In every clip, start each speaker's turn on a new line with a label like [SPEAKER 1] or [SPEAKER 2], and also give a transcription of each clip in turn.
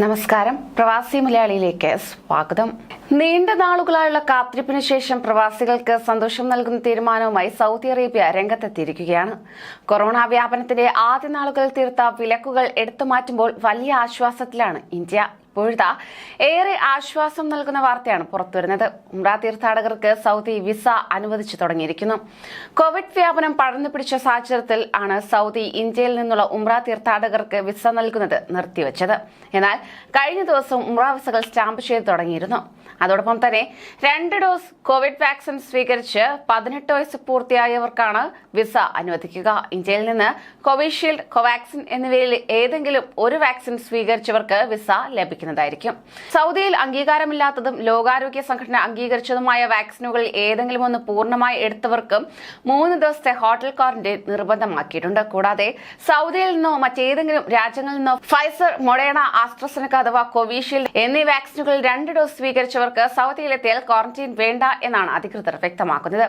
[SPEAKER 1] നമസ്കാരം. പ്രവാസി മലയാളിയിലേക്ക് സ്വാഗതം. നീണ്ട നാളുകളായുള്ള കാത്തിരിപ്പിന് ശേഷം പ്രവാസികൾക്ക് സന്തോഷം നൽകുന്ന തീരുമാനവുമായി സൗദി അറേബ്യ രംഗത്തെത്തിയിരിക്കുകയാണ്. കൊറോണ വ്യാപനത്തിന്റെ ആദ്യ നാളുകളിൽ തീർത്ത വിലക്കുകൾ എടുത്തു മാറ്റുമ്പോൾ വലിയ ആശ്വാസത്തിലാണ് ഇന്ത്യ. ഇപ്പോഴത്തെ ഏറെ ആശ്വാസം നൽകുന്ന വാർത്തയാണ് പുറത്തുവരുന്നത്. ഉംറ തീർത്ഥാടകർക്ക് സൗദി വിസ അനുവദിച്ചു തുടങ്ങിയിരിക്കുന്നു. കോവിഡ് വ്യാപനം പടർന്നു പിടിച്ച സാഹചര്യത്തിൽ ആണ് സൗദി ഇന്ത്യയിൽ നിന്നുള്ള ഉംറ തീർത്ഥാടകർക്ക് വിസ നൽകുന്നത് നിർത്തിവെച്ചത്. എന്നാൽ കഴിഞ്ഞ ദിവസം ഉംറ വിസകൾ സ്റ്റാമ്പ് ചെയ്ത് തുടങ്ങിയിരുന്നു. അതോടൊപ്പം തന്നെ രണ്ട് ഡോസ് കോവിഡ് വാക്സിൻ സ്വീകരിച്ച് പതിനെട്ട് വയസ്സ് പൂർത്തിയായവർക്കാണ് വിസ അനുവദിക്കുക. ഇന്ത്യയിൽ നിന്ന് കോവിഷീൽഡ് കോവാക്സിൻ എന്നിവയിൽ ഏതെങ്കിലും ഒരു വാക്സിൻ സ്വീകരിച്ചവർക്ക് വിസ ലഭിക്കുന്നതായിരിക്കും സൗദിയിൽ അംഗീകാരമില്ലാത്തതും ലോകാരോഗ്യ സംഘടന അംഗീകരിച്ചതുമായ വാക്സിനുകൾ ഏതെങ്കിലും ഒന്ന് പൂർണമായി എടുത്തവർക്കും മൂന്ന് ദിവസത്തെ ഹോട്ടൽ ക്വാറന്റൈൻ നിർബന്ധമാക്കിയിട്ടുണ്ട്. കൂടാതെ സൗദിയിൽ നിന്നോ മറ്റേതെങ്കിലും രാജ്യങ്ങളിൽ നിന്നോ ഫൈസർ മൊഡേണ ആസ്ട്രസനക്ക അഥവാ കോവിഷീൽഡ് എന്നീ വാക്സിനുകൾ രണ്ട് ഡോസ് സ്വീകരിച്ചവർക്ക് സൗദിയിലെത്തിയാൽ ക്വാറന്റൈൻ വേണ്ട എന്നാണ് അധികൃതർ വ്യക്തമാക്കുന്നത്.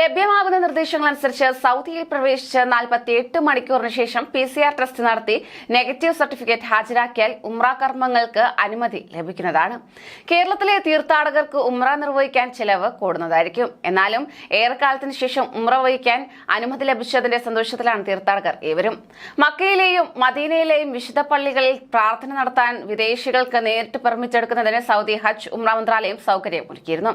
[SPEAKER 1] ലഭ്യമാകുന്ന നിർദ്ദേശങ്ങൾ അനുസരിച്ച് സൗദിയിൽ പ്രവേശിച്ച് നാൽപ്പത്തി എട്ട് മണിക്കൂറിന് ശേഷം പി സി ആർ ടെസ്റ്റ് നടത്തി നെഗറ്റീവ് സർട്ടിഫിക്കറ്റ് ഹാജരാക്കിയാൽ ഉംറ കർമ്മങ്ങൾക്ക് അനുമതി ലഭിക്കുന്നതാണ്. കേരളത്തിലെ തീർത്ഥാടകർക്ക് ഉംറ നിർവഹിക്കാൻ ചെലവ് കൂടുന്നതായിരിക്കും. എന്നാലും ഏറെക്കാലത്തിന് ശേഷം ഉംറ വഹിക്കാൻ അനുമതി ലഭിച്ചതിന്റെ സന്തോഷത്തിലാണ് തീർത്ഥാടകർ ഇവരും മക്കയിലെയും മദീനയിലെയും വിശുദ്ധ പള്ളികളിൽ പ്രാർത്ഥന നടത്താൻ വിദേശികൾക്ക് നേരിട്ട് പെർമിറ്റ് എടുക്കുന്നതിന് സൗദി ഹജ്ജ് ഉംറ മന്ത്രാലയം സൗകര്യം ഒരുക്കിയിരുന്നു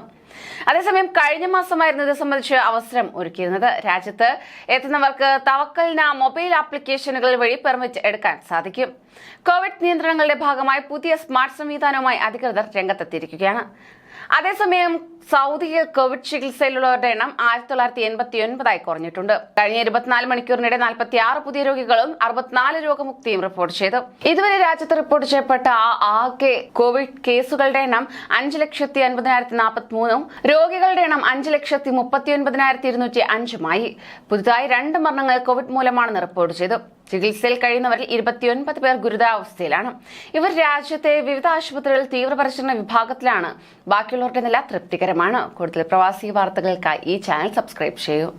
[SPEAKER 1] അതേസമയം കഴിഞ്ഞ മാസമായിരുന്നു ഇത് സംബന്ധിച്ച് അവസരം ഒരുക്കിയിരുന്നത്. രാജ്യത്ത് എത്തുന്നവർക്ക് തവക്കലിന മൊബൈൽ ആപ്ലിക്കേഷനുകൾ വഴി പെർമിറ്റ് എടുക്കാൻ സാധിക്കും. കോവിഡ് നിയന്ത്രണങ്ങളുടെ ഭാഗമായി പുതിയ സ്മാർട്ട് സംവിധാനവുമായി അധികൃതർ രംഗത്തെത്തിയിരിക്കുകയാണ്. അതേസമയം സൗദിയിൽ കോവിഡ് ചികിത്സയിലുള്ളവരുടെ എണ്ണം ആയിരത്തി തൊള്ളായിരത്തി എൺപത്തി ഒൻപതായി കുറഞ്ഞിട്ടുണ്ട്. കഴിഞ്ഞ ഇരുപത്തിനാല് മണിക്കൂറിനിടെ നാൽപ്പത്തി ആറ് പുതിയ രോഗികളും അറുപത്തിനാല് രോഗമുക്തിയും റിപ്പോർട്ട് ചെയ്തു. ഇതുവരെ രാജ്യത്ത് റിപ്പോർട്ട് ചെയ്യപ്പെട്ട ആകെ കോവിഡ് കേസുകളുടെ എണ്ണം അഞ്ച് ലക്ഷത്തി അൻപതിനായിരത്തി നാൽപ്പത്തി മൂന്നും രോഗികളുടെ എണ്ണം അഞ്ച് ലക്ഷത്തി മുപ്പത്തി ഒൻപതിനായിരത്തി ഇരുന്നൂറ്റി അഞ്ചുമായി പുതുതായി രണ്ട് മരണങ്ങൾ കോവിഡ് മൂലമാണെന്ന് റിപ്പോർട്ട് ചെയ്തു. ചികിത്സയിൽ കഴിയുന്നവരിൽ ഇരുപത്തിയൊൻപത് പേർ ഗുരുതരാവസ്ഥയിലാണ്. ഇവർ രാജ്യത്തെ വിവിധ ആശുപത്രികളിൽ തീവ്രപരിശീലന വിഭാഗത്തിലാണ്. ബാക്കിയുള്ളവരുടെ നില തൃപ്തികരമാണ്. കൂടുതൽ പ്രവാസി വാർത്തകൾക്കായി ഈ ചാനൽ സബ്സ്ക്രൈബ് ചെയ്യൂ.